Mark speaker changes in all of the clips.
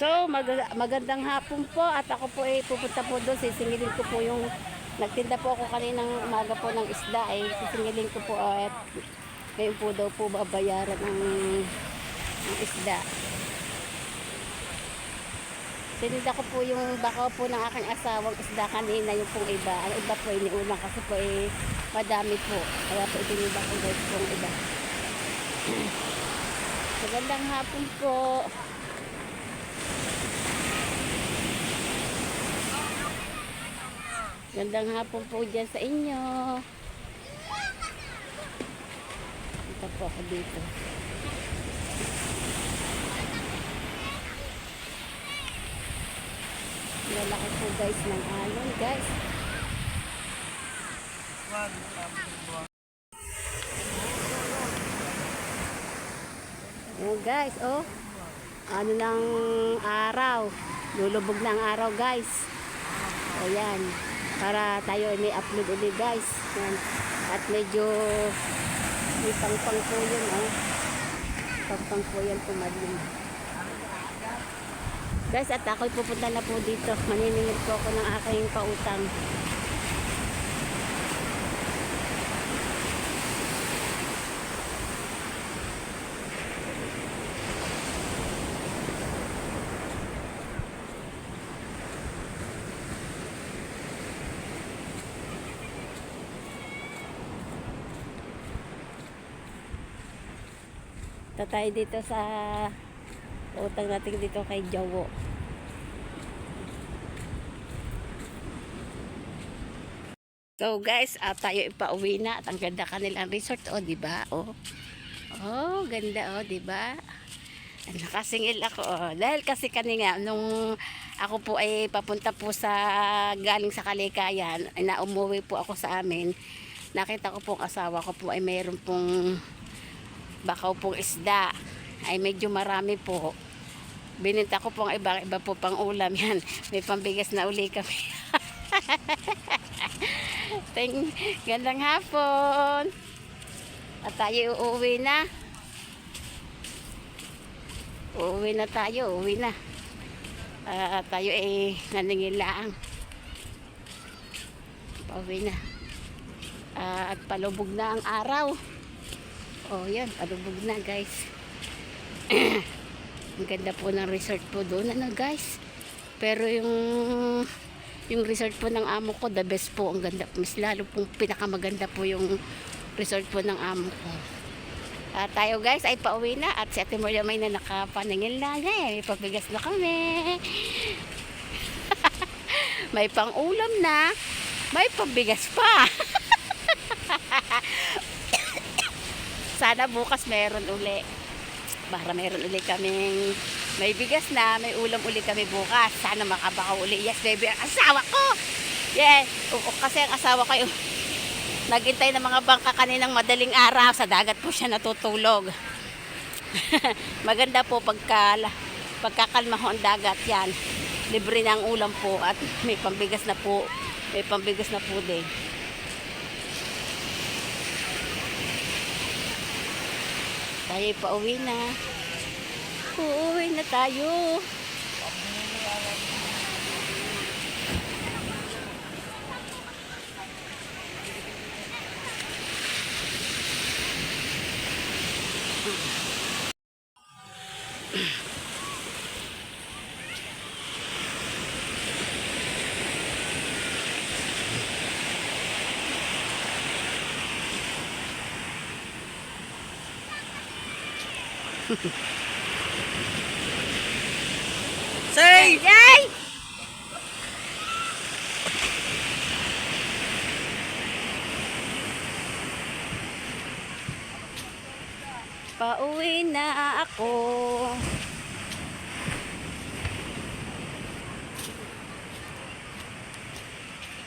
Speaker 1: So, mag- magandang hapon po at ako po ay pupunta po doon. Sisingilin ko po yung nagtinda po ako kaninang umaga po ng isda ay sisingilin ko po at ngayon po daw po babayaran ng, ng isda. Sininda ko po yung baka po ng aking asawang isda kanina yung pong iba. Ang iba po iniulang kasi po eh madami po. Kaya po itinida ko guys po ang iba. Magandang hapon po. Gandang hapon po dyan sa inyo. Ito po ako dito. Lalaki po guys ng alon guys. Oh guys, oh. Ano ng araw. Lulubog ng araw guys. Ayan. Para tayo ay may upload ulit guys. Yan. At medyo may pangpang po yun. Oh. Pangpang po yan pumadling. Guys, at ako'y pupunta na po dito. Maniningil po ako ng aking pautang. Ito tayo dito sa utang natin dito kay Jowo. So guys, ah, tayo ipauwi na at ang ganda kanilang resort oh, di ba? Oh. Oh, ganda oh, di ba? Nakasingil ako oh. Dahil kasi kanina nung ako po ay papunta po sa galing sa Kalikayan, ay na umuwi po ako sa amin. Nakita ko po ang asawa ko po ay mayroon pong bakaw pong isda ay medyo marami po. Bininta ko po ang iba, iba po pang ulam yan. May pambigas na uli kami. Thank, gandang hapon. At tayo uuwi na. Uuwi na tayo, uuwi na. Ah, tayo ay naningil lang. Pauwi na. Ah, at palubog na ang araw. Oh, yan. Palubog na, guys. ang ganda po ng resort po doon, ano, guys. Pero yung yung resort po ng amo ko, the best po. Ang ganda. Mas lalo pong pinakamaganda po yung resort po ng amo ko. Ah, tayo guys ay pauwi na at si Ate Moya may na nakapaningil na. Eh, pabigas na kami. may pang ulam na. May pabigas pa. Sana bukas meron uli. Para meron uli kaming may bigas na, may ulam uli kami bukas. Sana makabakaw uli. Yes, baby, ang asawa ko! Yes, Oo, kasi ang asawa ko yung naghintay ng mga bangka kaninang madaling araw. Sa dagat po siya natutulog. Maganda po pagka, pagkakalma ho ang dagat yan. Libre na ang ulam po at may pambigas na po. May pambigas na po din. Tayo pa uwi na. Uuwi na tayo.
Speaker 2: Say!
Speaker 1: Yay! Pauwi na ako.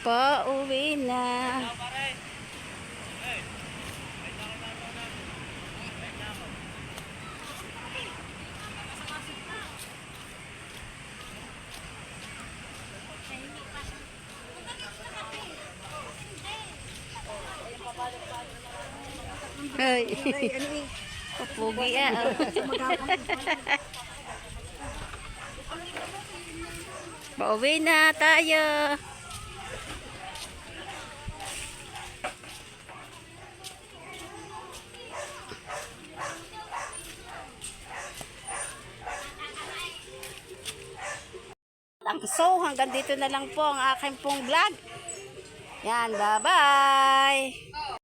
Speaker 1: Pauwi na. Ay. Pugi ah. Pauwi na tayo. So hanggang dito na lang po ang aking pong vlog. Yan, bye-bye.